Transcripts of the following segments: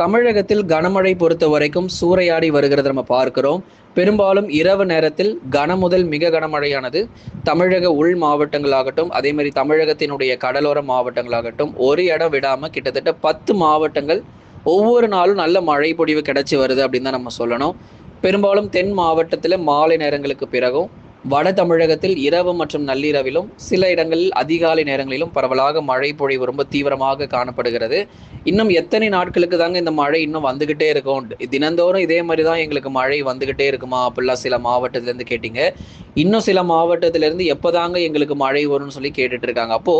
தமிழகத்தில் கனமழை பொறுத்த வரைக்கும் சூறையாடி வருகிறத நம்ம பார்க்கிறோம். பெரும்பாலும் இரவு நேரத்தில் கன முதல் மிக கனமழையானது தமிழக உள் மாவட்டங்களாகட்டும் அதே மாதிரி தமிழகத்தினுடைய கடலோர மாவட்டங்களாகட்டும் ஒரு இடம் விடாமல் கிட்டத்தட்ட பத்து மாவட்டங்கள் ஒவ்வொரு நாளும் நல்ல மழை பொழிவு கிடைச்சி வருது அப்படின்னு தான் நம்ம சொல்லணும். பெரும்பாலும் தென் மாவட்டத்தில் மாலை நேரங்களுக்கு பிறகும் வட தமிழகத்தில் இரவு மற்றும் நள்ளிரவிலும் சில இடங்களில் அதிகாலை நேரங்களிலும் பரவலாக மழை பொழிவு ரொம்ப தீவிரமாக காணப்படுகிறது. இன்னும் எத்தனை நாட்களுக்கு தாங்க இந்த மழை இன்னும் வந்துகிட்டே இருக்கும். தினந்தோறும் இதே மாதிரி தான் எங்களுக்கு மழை வந்துகிட்டே இருக்குமா அப்படிலாம் சில மாவட்டத்திலேருந்து கேட்டீங்க. இன்னும் சில மாவட்டத்திலேருந்து எப்போதாங்க எங்களுக்கு மழை வரும்னு சொல்லி கேட்டுட்டு இருக்காங்க. அப்போ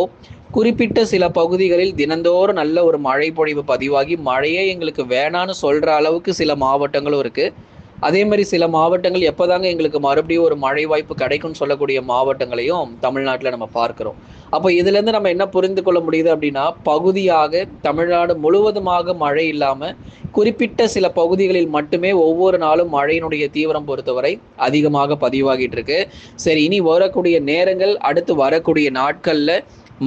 குறிப்பிட்ட சில பகுதிகளில் தினந்தோறும் நல்ல ஒரு மழை பொழிவு பதிவாகி மழையே எங்களுக்கு வேணான்னு சொல்ற அளவுக்கு சில மாவட்டங்களும் இருக்குது அதே மாதிரி சில மாவட்டங்கள் எப்போதாங்க எங்களுக்கு மறுபடியும் ஒரு மழை வாய்ப்பு கிடைக்கும்னு சொல்லக்கூடிய மாவட்டங்களையும் தமிழ்நாட்டில் நம்ம பார்க்குறோம். அப்போ இதுலேருந்து நம்ம என்ன புரிந்து கொள்ள முடியுது அப்படின்னா பகுதியாக தமிழ்நாடு முழுவதுமாக மழை இல்லாமல் குறிப்பிட்ட சில பகுதிகளில் மட்டுமே ஒவ்வொரு நாளும் மழையினுடைய தீவிரம் பொறுத்தவரை அதிகமாக பதிவாகிட்டு இருக்கு. சரி இனி வரக்கூடிய நேரங்கள் அடுத்து வரக்கூடிய நாட்களில்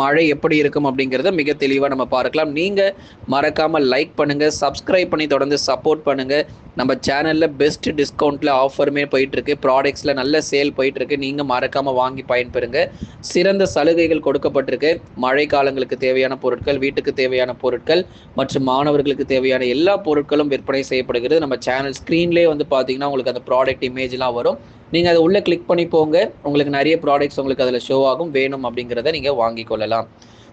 மழை எப்படி இருக்கும் அப்படிங்கிறத மிக தெளிவாக நம்ம பார்க்கலாம். நீங்கள் மறக்காமல் லைக் பண்ணுங்கள் சப்ஸ்கிரைப் பண்ணி தொடர்ந்து சப்போர்ட் பண்ணுங்கள் நம்ம சேனலில் பெஸ்ட் டிஸ்கவுண்ட்டில் ஆஃபருமே போயிட்டுருக்கு. ப்ராடக்ட்ஸில் நல்ல சேல் போயிட்டுருக்கு. நீங்கள் மறக்காமல் வாங்கி பயன்பெறுங்க. சிறந்த சலுகைகள் கொடுக்கப்பட்டிருக்கு. மழை காலங்களுக்கு தேவையான பொருட்கள் வீட்டுக்கு தேவையான பொருட்கள் மற்றும் மாணவர்களுக்கு தேவையான எல்லா பொருட்களும் விற்பனை செய்யப்படுகிறது. நம்ம சேனல் ஸ்க்ரீன்லேயே வந்து பார்த்தீங்கன்னா உங்களுக்கு அந்த ப்ராடக்ட் இமேஜ்லாம் வரும். நீங்கள் அதை உள்ளே கிளிக் பண்ணி போங்க. உங்களுக்கு நிறைய ப்ராடக்ட்ஸ் உங்களுக்கு அதில் ஷோ ஆகும். வேணும் அப்படிங்கிறத நீங்கள் வாங்கி கொள்ளலாம்.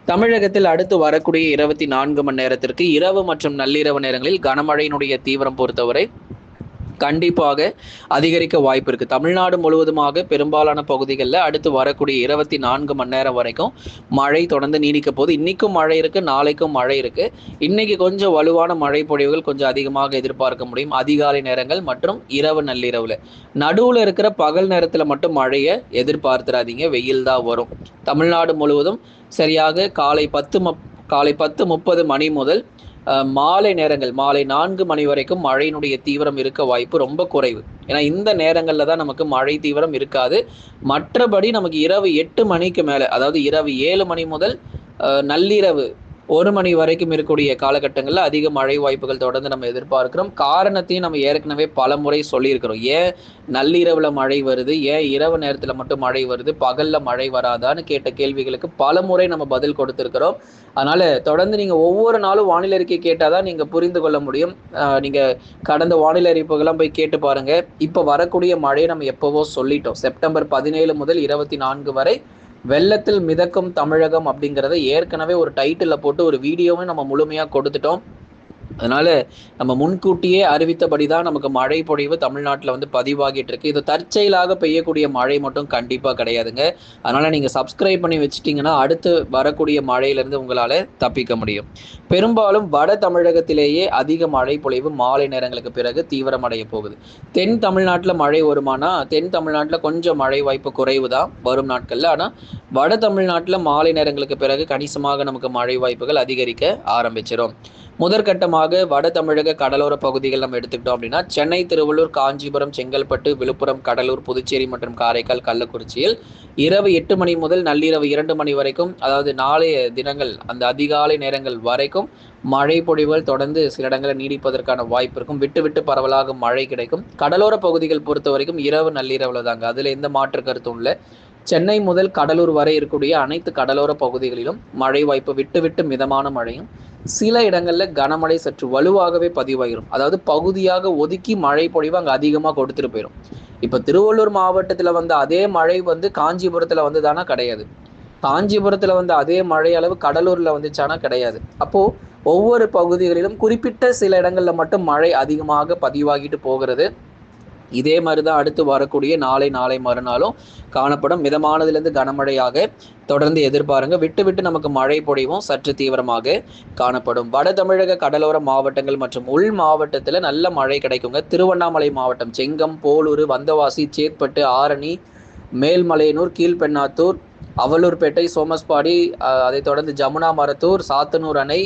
தமிழகத்தில் அடுத்து வரக்கூடிய இருபத்தி நான்கு மணி நேரத்திற்கு இரவு மற்றும் நள்ளிரவு நேரங்களில் கனமழையினுடைய தீவிரம் பொறுத்தவரை கண்டிப்பாக அதிகரிக்க வாய்ப்பு இருக்குது தமிழ்நாடு முழுவதுமாக பெரும்பாலான பகுதிகளில் அடுத்து வரக்கூடிய இருபத்தி நான்கு மணி நேரம் வரைக்கும் மழை தொடர்ந்து நீடிக்க போது இன்றைக்கும் மழை இருக்குது நாளைக்கும் மழை இருக்குது இன்றைக்கி கொஞ்சம் வலுவான மழை பொழிவுகள் கொஞ்சம் அதிகமாக எதிர்பார்க்க முடியும். அதிகாலை நேரங்கள் மற்றும் இரவு நள்ளிரவில். நடுவில் இருக்கிற பகல் நேரத்தில் மட்டும் மழையை எதிர்பார்த்துறாதீங்க வெயில் தான் வரும். தமிழ்நாடு முழுவதும் சரியாக காலை பத்து காலை பத்து முப்பது மணி முதல் மாலை நேரங்கள் மாலை நான்கு மணி வரைக்கும் மழையினுடைய தீவிரம் இருக்க வாய்ப்பு ரொம்ப குறைவு. ஏன்னா இந்த நேரங்களில் தான் நமக்கு மழை தீவிரம் இருக்காது. மற்றபடி நமக்கு இரவு எட்டு மணிக்கு மேலே அதாவது இரவு ஏழு மணி முதல் நள்ளிரவு ஒரு மணி வரைக்கும் இருக்கக்கூடிய காலகட்டங்களில் அதிக மழை வாய்ப்புகள் தொடர்ந்து நம்ம எதிர்பார்க்கிறோம். காரணத்தையும் நம்ம ஏற்கனவே பல முறை சொல்லியிருக்கிறோம். ஏன் நள்ளிரவில் மழை வருது? ஏன் இரவு நேரத்தில் மட்டும் மழை வருது? பகலில் மழை வராதான்னு கேட்ட கேள்விகளுக்கு பல முறை நம்ம பதில் கொடுத்துருக்கிறோம். அதனால் தொடர்ந்து நீங்கள் ஒவ்வொரு நாளும் வானிலை அறிக்கை கேட்டால் தான் நீங்கள் புரிந்து கொள்ள முடியும். நீங்கள் கடந்த வானிலை அறிவிப்புகள்லாம் போய் கேட்டு பாருங்கள் இப்போ வரக்கூடிய மழையை நம்ம எப்போவோ சொல்லிட்டோம். செப்டம்பர் பதினேழு முதல் இருபத்தி நான்கு வரை வெள்ளத்தில் மிதக்கும் தமிழகம் அப்படிங்கிறத ஏற்கனவே ஒரு டைட்டில் போட்டு ஒரு வீடியோவும் நம்ம முழுமையாக கொடுத்துட்டோம். அதனால நம்ம முன்கூட்டியே அறிவித்தபடி தான் நமக்கு மழை பொழிவு தமிழ்நாட்டில் வந்து பதிவாகிட்டு இருக்கு. இது தற்செயலாக பெய்யக்கூடிய மழை மட்டும் கண்டிப்பாக கிடையாதுங்க. அதனால நீங்கள் சப்ஸ்கிரைப் பண்ணி வச்சுட்டீங்கன்னா அடுத்து வரக்கூடிய மழையிலேருந்து உங்களால் தப்பிக்க முடியும். பெரும்பாலும் வட தமிழகத்திலேயே அதிக மழை பொழிவு மாலை நேரங்களுக்கு பிறகு தீவிரமடைய போகுது. தென் தமிழ்நாட்டில் மழை வருமானா தென் தமிழ்நாட்டில் கொஞ்சம் மழை வாய்ப்பு குறைவு தான் வரும் நாட்களில். ஆனால் வட தமிழ்நாட்டில் மாலை நேரங்களுக்கு பிறகு கணிசமாக நமக்கு மழை வாய்ப்புகள் அதிகரிக்க ஆரம்பிச்சிடும் முதற்கட்டமாக வட தமிழக கடலோர பகுதிகள் நம்ம எடுத்துக்கிட்டோம் அப்படின்னா சென்னை திருவள்ளூர் காஞ்சிபுரம் செங்கல்பட்டு விழுப்புரம் கடலூர் புதுச்சேரி மற்றும் காரைக்கால் கள்ளக்குறிச்சியில் இரவு எட்டு மணி முதல் நள்ளிரவு இரண்டு மணி வரைக்கும் அதாவது நாளைய தினங்கள் அந்த அதிகாலை நேரங்கள் வரைக்கும் மழை பொழிவுகள் தொடர்ந்து சில இடங்களில் நீடிப்பதற்கான வாய்ப்பு இருக்கும். விட்டு விட்டு பரவலாக மழை கிடைக்கும். கடலோர பகுதிகள் பொறுத்த வரைக்கும் இரவு நள்ளிரவுல தாங்க. அதுல எந்த மாற்று கருத்தும் இல்லை. சென்னை முதல் கடலூர் வரை இருக்கக்கூடிய அனைத்து கடலோர பகுதிகளிலும் மழை வாய்ப்பு விட்டு விட்டு மிதமான மழையும் சில இடங்களில் கனமழை சற்று வலுவாகவே பதிவாகிடும் அதாவது பகுதியாக ஒதுக்கி மழை பொழிவு அங்கே அதிகமாக கொடுத்துட்டு போயிடும் இப்போ திருவள்ளூர் மாவட்டத்தில் வந்த அதே மழை வந்து காஞ்சிபுரத்தில் வந்து தானே கிடையாது. காஞ்சிபுரத்தில் வந்த அதே மழை அளவு கடலூரில் வந்துச்சானா கிடையாது. அப்போது ஒவ்வொரு பகுதிகளிலும் குறிப்பிட்ட சில இடங்களில் மட்டும் மழை அதிகமாக பதிவாகிட்டு போகிறது. இதே மாதிரி தான் அடுத்து வரக்கூடிய நாளை நாளை மறுநாளும் காணப்படும். மிதமானதுலேருந்து கனமழையாக தொடர்ந்து எதிர்பாருங்க. விட்டு விட்டு நமக்கு மழை பொழிவும் சற்று தீவிரமாக காணப்படும். வட தமிழக கடலோர மாவட்டங்கள் மற்றும் உள் மாவட்டத்தில் நல்ல மழை கிடைக்குங்க. திருவண்ணாமலை மாவட்டம் செங்கம் போலூர் வந்தவாசி சேத்பட்டு ஆரணி மேல்மலையனூர் கீழ்பெண்ணாத்தூர் அவலூர்பேட்டை சோமஸ்பாடி அதைத் தொடர்ந்து ஜமுனா மரத்தூர் சாத்தனூர் அணை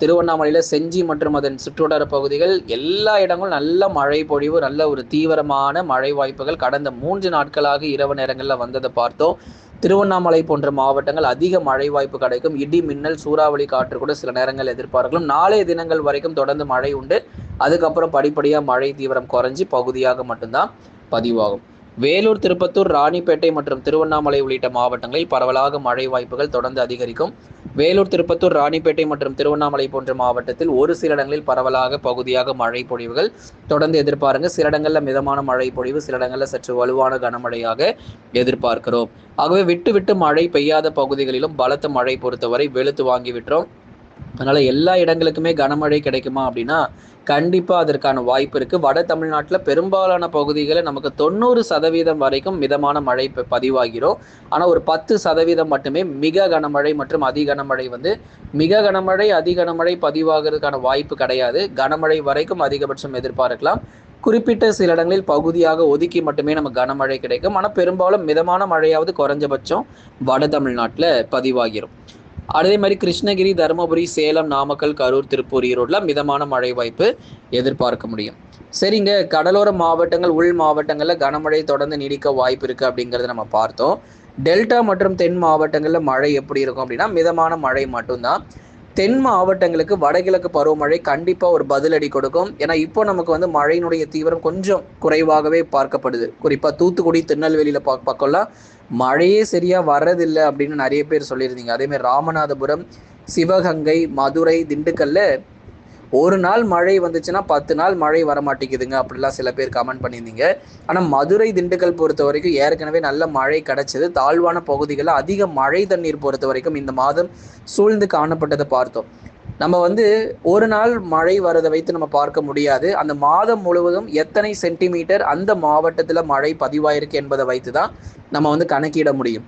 திருவண்ணாமலையில் செஞ்சி மற்றும் அதன் சுற்றுவட்டார பகுதிகள் எல்லா இடங்களும் நல்ல மழை பொழிவு நல்ல ஒரு தீவிரமான மழை வாய்ப்புகள் கடந்த மூன்று நாட்களாக இரவு நேரங்களில் வந்ததை பார்த்தோம். திருவண்ணாமலை போன்ற மாவட்டங்கள் அதிக மழை வாய்ப்பு கிடைக்கும். இடி மின்னல் சூறாவளி காற்று கூட சில நேரங்கள் எதிர்பார்க்கலாம். நாளைய தினங்கள் வரைக்கும் தொடர்ந்து மழை உண்டு. அதுக்கப்புறம் படிப்படியாக மழை தீவிரம் குறைஞ்சி பகுதியாக மட்டும்தான் பதிவாகும். வேலூர் திருப்பத்தூர் ராணிப்பேட்டை மற்றும் திருவண்ணாமலை உள்ளிட்ட மாவட்டங்களில் பரவலாக மழை வாய்ப்புகள் தொடர்ந்து அதிகரிக்கும். வேலூர் திருப்பத்தூர் ராணிப்பேட்டை மற்றும் திருவண்ணாமலை போன்ற மாவட்டத்தில் ஒரு சில இடங்களில் பரவலாக பகுதியாக மழை பொழிவுகள். தொடர்ந்து எதிர்பாருங்க. சில இடங்களில் மிதமான மழை பொழிவு சில இடங்களில் சற்று வலுவான கனமழையாக எதிர்பார்க்கிறோம். ஆகவே விட்டு விட்டு மழை பெய்யாத பகுதிகளிலும் பலத்த மழை பொறுத்தவரை வெளுத்து வாங்கி விட்டோம் அதனால எல்லா இடங்களுக்குமே கனமழை கிடைக்குமா அப்படின்னா கண்டிப்பா அதற்கான வாய்ப்பு இருக்கு. வட தமிழ்நாட்டில் பெரும்பாலான பகுதிகளில் நமக்கு தொண்ணூறு சதவீதம் வரைக்கும் மிதமான மழை பதிவாகிறோம். ஆனால் ஒரு பத்து சதவீதம் மட்டுமே மிக கனமழை மற்றும் அதி கனமழை வந்து மிக கனமழை அதி கனமழை பதிவாகிறதுக்கான வாய்ப்பு கிடையாது. கனமழை வரைக்கும் அதிகபட்சம் எதிர்பார்க்கலாம். குறிப்பிட்ட சில இடங்களில் பகுதியாக ஒதுக்கி மட்டுமே நமக்கு கனமழை கிடைக்கும். ஆனால் பெரும்பாலும் மிதமான மழையாவது குறைஞ்சபட்சம் வட தமிழ்நாட்டில் பதிவாகிரும் அதே மாதிரி கிருஷ்ணகிரி தருமபுரி சேலம் நாமக்கல் கரூர் திருப்பூர் ஈரோடுல மிதமான மழை வாய்ப்பு எதிர்பார்க்க முடியும். சரிங்க கடலோர மாவட்டங்கள் உள் மாவட்டங்களில் கனமழை தொடர்ந்து நீடிக்க வாய்ப்பு இருக்கு அப்படிங்கிறத நம்ம பார்த்தோம். டெல்டா மற்றும் தென் மாவட்டங்களில் மழை எப்படி இருக்கும் அப்படின்னா மிதமான மழை மட்டும்தான். தென் மாவட்டங்களுக்கு வடகிழக்கு பருவமழை கண்டிப்பாக ஒரு பதிலடி கொடுக்கும். ஏன்னா இப்போ நமக்கு வந்து மழையினுடைய தீவிரம் கொஞ்சம் குறைவாகவே பார்க்கப்படுது. குறிப்பாக தூத்துக்குடி திருநெல்வேலியில் பா பக்கம்லாம் மழையே சரியாக வர்றதில்லை அப்படின்னு நிறைய பேர் சொல்லியிருந்தீங்க. அதேமாதிரி ராமநாதபுரம் சிவகங்கை மதுரை திண்டுக்கல்ல ஒரு நாள் மழை வந்துச்சுன்னா பத்து நாள் மழை வர மாட்டேங்குதுங்க அப்படிலாம் சில பேர் கமெண்ட் பண்ணியிருந்தீங்க. ஆனால் மதுரை திண்டுக்கல் பொறுத்த வரைக்கும் ஏற்கனவே நல்ல மழை கிடைச்சது. தாழ்வான பகுதிகளில் அதிக மழை தண்ணீர் பொறுத்த வரைக்கும் இந்த மாதம் சூழ்ந்து காணப்பட்டதை பார்த்தோம். நம்ம வந்து ஒரு நாள் மழை வரதை வைத்து நம்ம பார்க்க முடியாது. அந்த மாதம் முழுவதும் எத்தனை சென்டிமீட்டர் அந்த மாவட்டத்தில் மழை பதிவாயிருக்கு என்பதை வைத்து தான் நம்ம வந்து கணக்கிட முடியும்.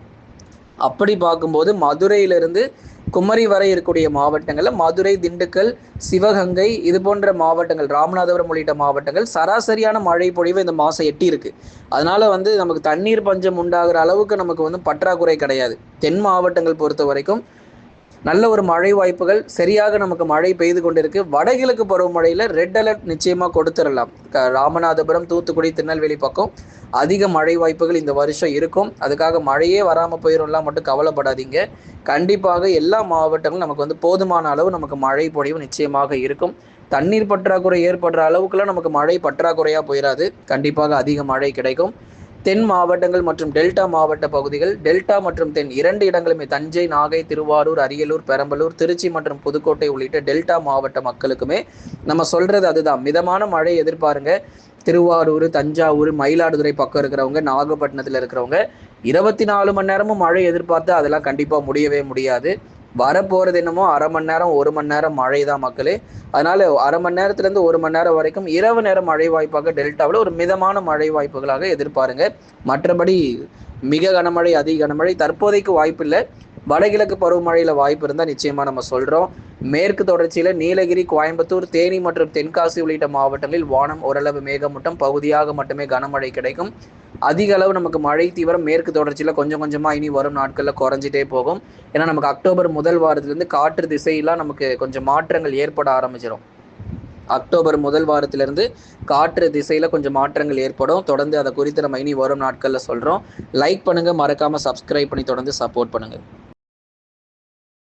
அப்படி பார்க்கும்போது மதுரையிலிருந்து குமரி வரை இருக்கக்கூடிய மாவட்டங்களில் மதுரை திண்டுக்கல் சிவகங்கை இது போன்ற மாவட்டங்கள் ராமநாதபுரம் உள்ளிட்ட மாவட்டங்கள் சராசரியான மழை பொழிவு இந்த மாதம் எட்டி இருக்கு. அதனால வந்து நமக்கு தண்ணீர் பஞ்சம் உண்டாகிற அளவுக்கு நமக்கு வந்து பற்றாக்குறை கிடையாது. தென் மாவட்டங்கள் பொறுத்த வரைக்கும் நல்ல ஒரு மழை வாய்ப்புகள் சரியாக நமக்கு மழை பெய்து கொண்டிருக்கு. வடகிழக்கு பருவமழையில் ரெட் அலர்ட் நிச்சயமாக கொடுத்துடலாம். ராமநாதபுரம் தூத்துக்குடி திருநெல்வேலி பக்கம் அதிக மழை வாய்ப்புகள் இந்த வருஷம் இருக்கும். அதுக்காக மழையே வராமல் போயிடும்லாம் மட்டும் கவலைப்படாதீங்க. கண்டிப்பாக எல்லா மாவட்டங்களும் நமக்கு வந்து போதுமான அளவு நமக்கு மழை பொழிவு நிச்சயமாக இருக்கும். தண்ணீர் பற்றாக்குறை ஏற்படுற அளவுக்குலாம் நமக்கு மழை பற்றாக்குறையாக போயிடாது கண்டிப்பாக அதிக மழை கிடைக்கும். தென் மாவட்டங்கள் மற்றும் டெல்டா மாவட்ட பகுதிகள் டெல்டா மற்றும் தென் இரண்டு இடங்களுமே தஞ்சை நாகை திருவாரூர் அரியலூர் பெரம்பலூர் திருச்சி மற்றும் புதுக்கோட்டை உள்ளிட்ட டெல்டா மாவட்ட மக்களுக்குமே நம்ம சொல்றது அதுதான். மிதமான மழை எதிர்பாருங்க. திருவாரூர் தஞ்சாவூர் மயிலாடுதுறை பக்கம் இருக்கிறவங்க நாகப்பட்டினத்தில் இருக்கிறவங்க இருபத்தி நாலு மணி நேரமும் மழை எதிர்பார்த்து அதெல்லாம் கண்டிப்பாக முடியவே முடியாது. வரப்போகிறது என்னமோ அரை மணி நேரம் ஒரு மணி நேரம் மழை தான் மக்களே. அதனால அரை மணி நேரத்துலேருந்து ஒரு மணி நேரம் வரைக்கும் இரவு நேரம் மழை வாய்ப்பாக டெல்டாவில் ஒரு மிதமான மழை வாய்ப்புகளாக எதிர்பாருங்க. மற்றபடி மிக கனமழை அதிக கனமழை தற்போதைக்கு வாய்ப்பு இல்லை வடகிழக்கு பருவமழையில் வாய்ப்பு இருந்தால் நிச்சயமாக நம்ம சொல்கிறோம் மேற்கு தொடர்ச்சியில் நீலகிரி கோயம்புத்தூர் தேனி மற்றும் தென்காசி உள்ளிட்ட மாவட்டங்களில் வானம் ஓரளவு மேகமூட்டம் பகுதியாக மட்டுமே கனமழை கிடைக்கும். அதிக அளவு நமக்கு மழை தீவிரம் மேற்கு தொடர்ச்சியில் கொஞ்சம் கொஞ்சமாக இனி வரும் நாட்களில் குறைஞ்சிட்டே போகும். ஏன்னா நமக்கு அக்டோபர் முதல் வாரத்திலேருந்து காற்று திசையெல்லாம் நமக்கு கொஞ்சம் மாற்றங்கள் ஏற்பட ஆரம்பிச்சிடும் அக்டோபர் முதல் வாரத்திலிருந்து காற்று திசையில் கொஞ்சம் மாற்றங்கள் ஏற்படும். தொடர்ந்து அதை குறித்து நம்ம இனி வரும் நாட்களில் சொல்கிறோம் லைக் பண்ணுங்கள் மறக்காமல் சப்ஸ்கிரைப் பண்ணி தொடர்ந்து சப்போர்ட் பண்ணுங்கள்